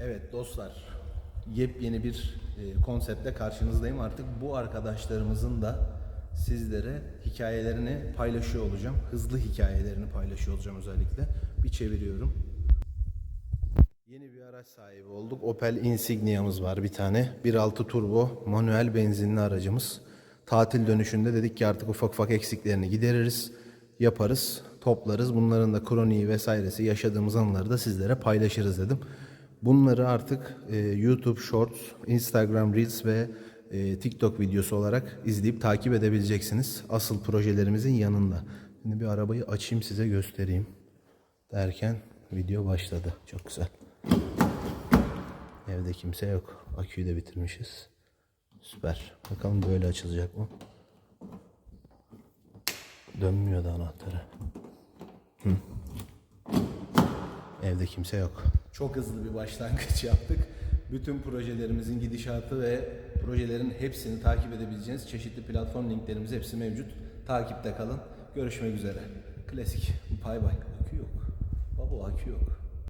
Evet dostlar, yepyeni bir e, konseptle karşınızdayım. Artık bu arkadaşlarımızın da sizlere hikayelerini paylaşıyor olacağım. Hızlı hikayelerini paylaşıyor olacağım özellikle. Bir çeviriyorum. Yeni bir araç sahibi olduk. Opel Insignia'mız var bir tane. 1.6 turbo manuel benzinli aracımız. Tatil dönüşünde dedik ki artık ufak ufak eksiklerini gideririz, yaparız, toplarız. Bunların da kroniği vesairesi yaşadığımız anları da sizlere paylaşırız dedim. Bunları artık e, YouTube Shorts, Instagram Reels ve e, TikTok videosu olarak izleyip takip edebileceksiniz. Asıl projelerimizin yanında. Şimdi bir arabayı açayım size göstereyim. Derken video başladı. Çok güzel. Evde kimse yok. Aküyü de bitirmişiz. Süper. Bakalım böyle açılacak mı? Dönmüyor da anahtarı. Hı. Evde kimse yok. Çok hızlı bir başlangıç yaptık. Bütün projelerimizin gidişatı ve projelerin hepsini takip edebileceğiniz çeşitli platform linklerimiz hepsi mevcut. Takipte kalın. Görüşmek üzere. Klasik. Bay bay. Akü yok. Baba akü yok.